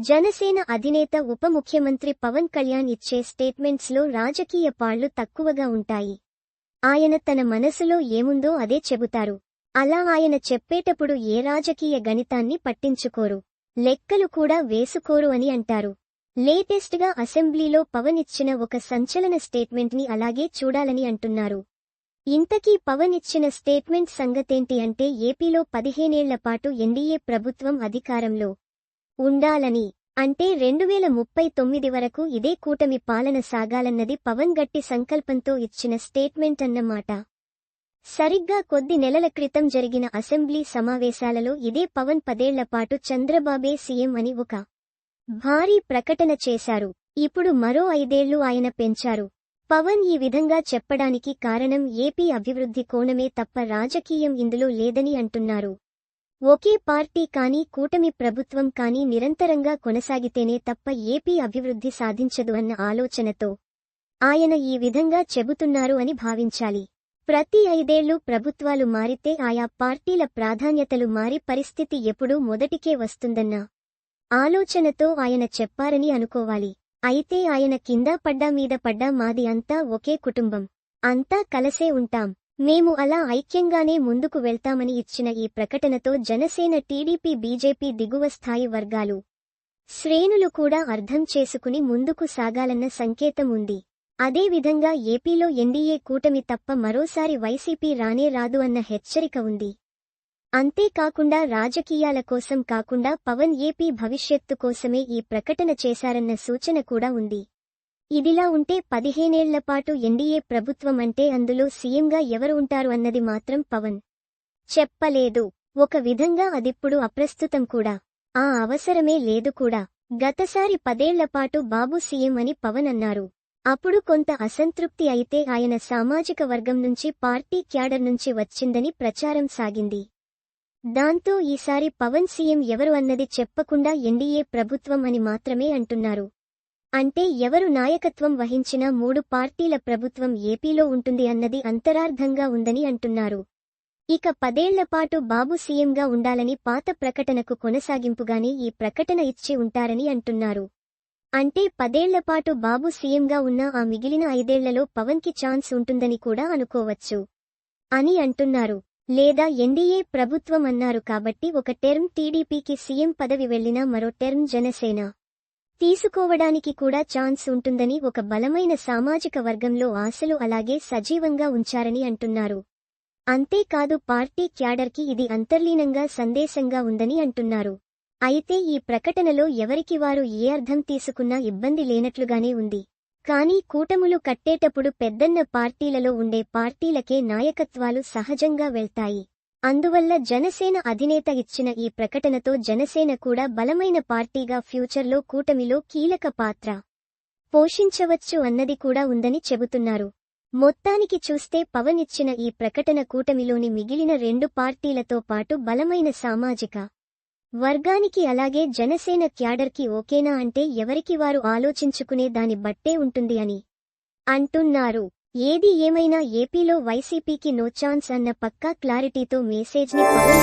జనసేన అధినేత ఉప ముఖ్యమంత్రి పవన్ కళ్యాణ్ ఇచ్చే స్టేట్మెంట్స్లో రాజకీయ పాళ్ళు తక్కువగా ఉంటాయి. ఆయన తన మనసులో ఏముందో అదే చెబుతారు. అలా ఆయన చెప్పేటప్పుడు ఏ రాజకీయ గణితాన్ని పట్టించుకోరు. లెక్కలు కూడా వేసుకోరు అని అంటారు. లేటెస్ట్గా అసెంబ్లీలో పవన్ ఇచ్చిన ఒక సంచలన స్టేట్మెంట్ని అలాగే చూడాలని అంటున్నారు. ఇంతకీ పవన్ ఇచ్చిన స్టేట్మెంట్ సంగతేంటి అంటే ఏపీలో పదిహేనేళ్ళ పాటు ఎన్డీఏ ప్రభుత్వం అధికారంలో ఉండాలని. అంటే రెండువేల ముప్పై తొమ్మిది వరకు ఇదే కూటమి పాలన సాగాలన్నది పవన్ గట్టి సంకల్పంతో ఇచ్చిన స్టేట్మెంట్ అన్నమాట. సరిగ్గా కొద్ది నెలల క్రితం జరిగిన అసెంబ్లీ సమావేశాలలో ఇదే పవన్ పదేళ్ళపాటు చంద్రబాబే సీఎం అని ఒక భారీ ప్రకటన చేశారు. ఇప్పుడు మరో ఐదేళ్ళు ఆయన పెంచారు. పవన్ ఈ విధంగా చెప్పడానికి కారణం ఏపీ అభివృద్ధి కోణమే తప్ప రాజకీయం ఇందులో లేదని అంటున్నారు. ఒకే పార్టీ కానీ కూటమి ప్రభుత్వం కానీ నిరంతరంగా కొనసాగితేనే తప్ప ఏపీ అభివృద్ధి సాధించదు అన్న ఆలోచనతో ఆయన ఈ విధంగా చెబుతున్నారు అని భావించాలి. ప్రతి ఐదేళ్ళు ప్రభుత్వాలు మారితే ఆయా పార్టీల ప్రాధాన్యతలు మారి పరిస్థితి ఎప్పుడూ మొదటికే వస్తుందన్న ఆలోచనతో ఆయన చెప్పారని అనుకోవాలి. అయితే ఆయన కింద పడ్డా మీద పడ్డా మాది అంతా ఒకే కుటుంబం. అంతా కలసే ఉంటాం. మేము అలా ఐక్యంగానే ముందుకు వెళ్తామని ఇచ్చిన ఈ ప్రకటనతో జనసేన టీడీపీ బీజేపీ దిగువ స్థాయి వర్గాలు శ్రేణులు కూడా అర్థం చేసుకుని ముందుకు సాగాలన్న సంకేతం ఉంది. అదేవిధంగా ఏపీలో ఎన్డీఏ కూటమి తప్ప మరోసారి వైసీపీ రానే రాదు అన్న హెచ్చరిక ఉంది. అంతేకాకుండా రాజకీయాల కోసం కాకుండా పవన్ ఏపీ భవిష్యత్తు కోసమే ఈ ప్రకటన చేశారన్న సూచన కూడా ఉంది. ఇదిలా ఉంటే పదిహేనేళ్ళపాటు ఎన్డీఏ ప్రభుత్వం అంటే అందులో సీఎంగా ఎవరు ఉంటారు అన్నది మాత్రం పవన్. చెప్పలేదు. ఒక విధంగా అదిప్పుడు అప్రస్తుతం కూడా. ఆ అవసరమే లేదు కూడా. గతసారి పదేళ్ళపాటు బాబు సీఎం అని పవన్ అన్నారు. అప్పుడు కొంత అసంతృప్తి అయితే ఆయన సామాజిక వర్గం నుంచి పార్టీ క్యాడర్ నుంచి వచ్చిందని ప్రచారం సాగింది. దాంతో ఈసారి పవన్ సీఎం ఎవరు అన్నది చెప్పకుండా ఎన్డీఏ ప్రభుత్వం అని మాత్రమే అంటున్నారు. అంటే ఎవరు నాయకత్వం వహించినా మూడు పార్టీల ప్రభుత్వం ఏపీలో ఉంటుంది అన్నది అంతరార్థంగా ఉందని అంటున్నారు. ఇక పదేళ్ళపాటు బాబు సీఎంగా ఉండాలని పాత ప్రకటనకు కొనసాగింపుగానే ఈ ప్రకటన ఇచ్చి ఉంటారని అంటున్నారు. అంటే పదేళ్ళపాటు బాబు సీఎంగా ఉన్న ఆ మిగిలిన ఐదేళ్ళలో పవన్కి ఛాన్స్ ఉంటుందని కూడా అనుకోవచ్చు అని అంటున్నారు. లేదా ఎన్డీఏ ప్రభుత్వం అన్నారు కాబట్టి ఒక టెర్మ్ టీడీపీకి సీఎం పదవి వెళ్ళినా మరో టెర్మ్ జనసేన. తీసుకోవడానికి కూడా ఛాన్స్ ఉంటుందని ఒక బలమైన సామాజిక వర్గంలో ఆశలు అలాగే సజీవంగా ఉంచారని అంటున్నారు. అంతేకాదు పార్టీ క్యాడర్కి ఇది అంతర్లీనంగా సందేశంగా ఉందని అంటున్నారు. అయితే ఈ ప్రకటనలో ఎవరికి వారు ఏ అర్థం తీసుకున్నా ఇబ్బంది లేనట్లుగానే ఉంది. కానీ కూటములు కట్టేటప్పుడు పెద్దన్న పార్టీలలో ఉండే పార్టీలకే నాయకత్వాలు సహజంగా వెళ్తాయి. అందువల్ల జనసేన అధినేత ఇచ్చిన ఈ ప్రకటనతో జనసేన కూడా బలమైన పార్టీగా ఫ్యూచర్లో కూటమిలో కీలక పాత్ర పోషించవచ్చు అన్నది కూడా ఉందని చెబుతున్నారు. మొత్తానికి చూస్తే పవన్ ఇచ్చిన ఈ ప్రకటన కూటమిలోని మిగిలిన రెండు పార్టీలతో పాటు బలమైన సామాజిక వర్గానికి అలాగే జనసేన క్యాడర్కి ఓకేనా అంటే ఎవరికి వారు ఆలోచించుకునే దాని బట్టే ఉంటుంది అని అంటున్నారు. ఏది ఏమైనా ఏపీలో వైసీపీకి నో ఛాన్స్ అన్న పక్కా క్లారిటీతో మెసేజ్ని పవన్